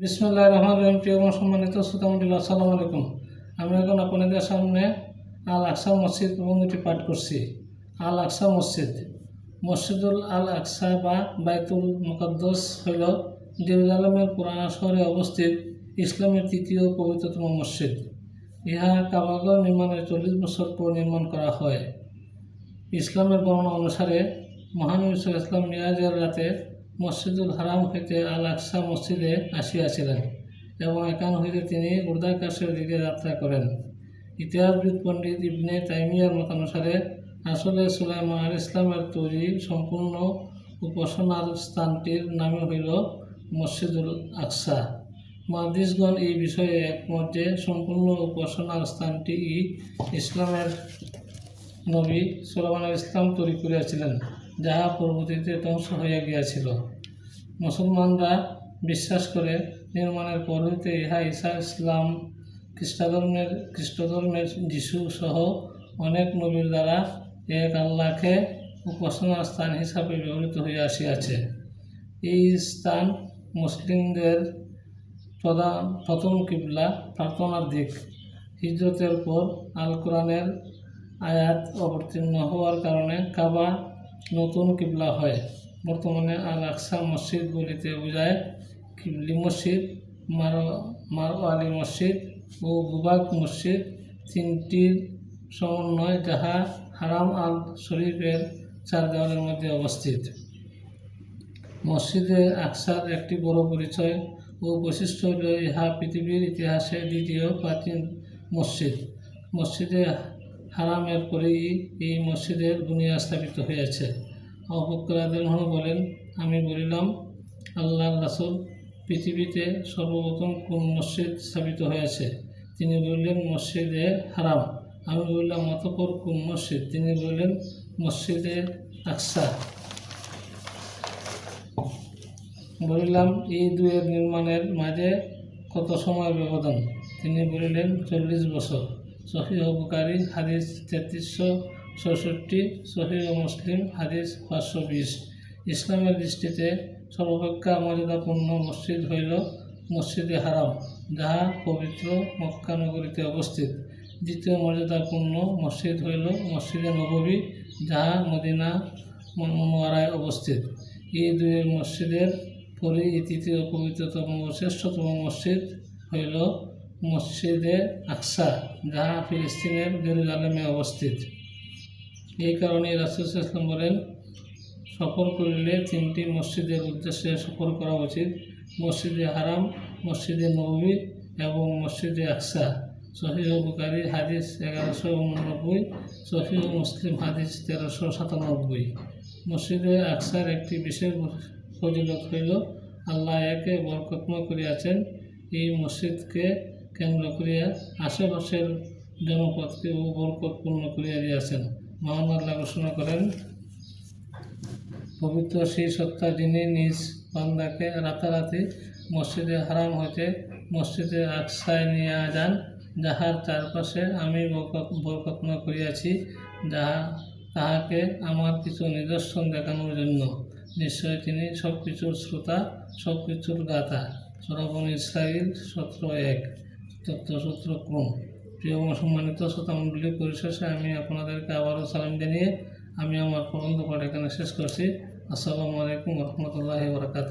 বিসমুল্লাহ রহমান রহিম, প্রিয় এবং সম্মানিত শ্রোতামন্ডলী আসসালামু আলাইকুম। আমি এখন আপনাদের সামনে আল আকসা মসজিদ প্রবন্ধটি পাঠ করছি। আল আকসা মসজিদ। মসজিদুল আল আকসা বা বাইতুল মুকদ্দস হল জেরুজালেমের পুরানা শহরে অবস্থিত ইসলামের তৃতীয় পবিত্রতম মসজিদ। ইহা কাবাগর নির্মাণের চল্লিশ বছর পর নির্মাণ করা হয়। ইসলামের বর্ণনা অনুসারে মহানবী ইসলাম মিরাজের রাতে মসজিদুল হারাম হইতে আল আকসা মসজিদে আসিয়াছিলেন এবং এখান হইতে তিনি উর্দাকাশের দিকে যাত্রা করেন। ইতিহাসবিদ পণ্ডিত ইবনে তাইমিয়ার মতানুসারে আসলে সুলাইমান আল ইসলামের তৈরি সম্পূর্ণ উপাসনার স্থানটির নামে হইল মসজিদুল আকসা। মহাদিসগণ এই বিষয়ে একমত যে সম্পূর্ণ উপাসনার স্থানটি ইসলামের নবী সুলাইমান ইসলাম তৈরি করিয়াছিলেন। যাহা পরবর্তীতে ধ্বংস হইয়া গিয়াছিল। মুসলমানরা বিশ্বাস করে নির্মাণের পর হইতে ইহা ঈসা ইসলাম, খ্রিস্টধর্মের খ্রিস্টধর্মের যিশু সহ অনেক নবীর দ্বারা এক আল্লাহকে উপাসনার স্থান হিসাবে ব্যবহৃত হইয়া আসিয়াছে। এই স্থান মুসলিমদের প্রধান, প্রথম কিবলা, প্রার্থনার দিক। হিজরতের পর আল কোরআনের আয়াত অবতীর্ণ হওয়ার কারণে কাবা নতুন কিবলা হয়। বর্তমানে আল আকসা মসজিদ বলিতে বোঝায় কিবলি মসজিদ, মার মার আলী মসজিদ ও গুবাক মসজিদ। তিনটির সমন্বয় যাহা হারাম আল শরীফের চার দেওয়ালের মধ্যে অবস্থিত। মসজিদে আকসার একটি বড় পরিচয় ও বৈশিষ্ট্য হল ইহা পৃথিবীর ইতিহাসে দ্বিতীয় প্রাচীন মসজিদ। মসজিদে হারামের পরেই এই মসজিদের বুনিয়া স্থাপিত হয়েছে। অবকরাদের বলেন, আমি বলিলাম আল্লাহ রাসুল পৃথিবীতে সর্বপ্রথম কোন মসজিদ স্থাপিত হয়েছে? তিনি বললেন, মসজিদে হারাম। আমি বললাম, অতপর কোন মসজিদ? তিনি বললেন, মসজিদে আকসা। বলিলাম, এই দুয়ের নির্মাণের মাঝে কত সময় ব্যবধান? তিনি বলিলেন, চল্লিশ বছর। সহিহ বুকারি হাদিস তেত্রিশশো চৌষট্টি সহিহ মুসলিম, হাদিস পাঁচশো বিশ। ইসলামের দৃষ্টিতে সর্বাপেক্ষা মর্যাদাপূর্ণ মসজিদ হইল মসজিদে হারাম, যাহা পবিত্র মক্কা নগরীতে অবস্থিত। দ্বিতীয় মর্যাদাপূর্ণ মসজিদ হইল মসজিদে নববী, যাহা মদিনা মনোয়ারায় অবস্থিত। এই দুই মসজিদের পরে এই তৃতীয় পবিত্রতম শ্রেষ্ঠতম মসজিদ হইল মসজিদে আকসা, যাহা ফিলিস্তিনের জেরুজালেমে অবস্থিত। এই কারণে রাসুল ইসলাম বলেন, সফর করিলে তিনটি মসজিদের উদ্দেশ্যে সফর করা উচিত। মসজিদে হারাম, মসজিদে নবী এবং মসজিদে আকসা। সহিহ বুকারি হাদিস এগারোশো উননব্বই, সহিহ মুসলিম হাদিস তেরোশো সাতানব্বই। মসজিদে আকসার একটি বিশেষ ফজিলত হইল, আল্লাহ একে বরকতময় করিয়াছেন। এই মসজিদকে কেন্দ্র করিয়া আশেপাশের জনপদকে ও বরকতপূর্ণ করিয়া দিয়াছেন। মহান আল্লাহ ঘোষণা করেন, পবিত্র সেই সত্তা যিনি নিজ বান্দাকে রাতারাতি মসজিদে হারাম হইতে মসজিদে আকসায় নিয়ে যান, যাহার চারপাশে আমি বরকত বরকতময় করিয়াছি, যাহা তাহাকে আমার কিছু নিদর্শন দেখানোর জন্য। নিশ্চয় তিনি সব কিছুর শ্রোতা সব কিছুর গাথা। সরবন ইসরাইল সত্র এক। তত্ত্বসূত্র ক্রম। প্রিয় এবং সম্মানিত শ্রোতামণ্ডলী পরিশেষে আমি আপনাদেরকে আবারও সালাম জানিয়ে আমি আমার প্রবন্ধ পাঠ এখানে শেষ করছি। আসসালামু আলাইকুম রহমতুল্লাহ বরকাত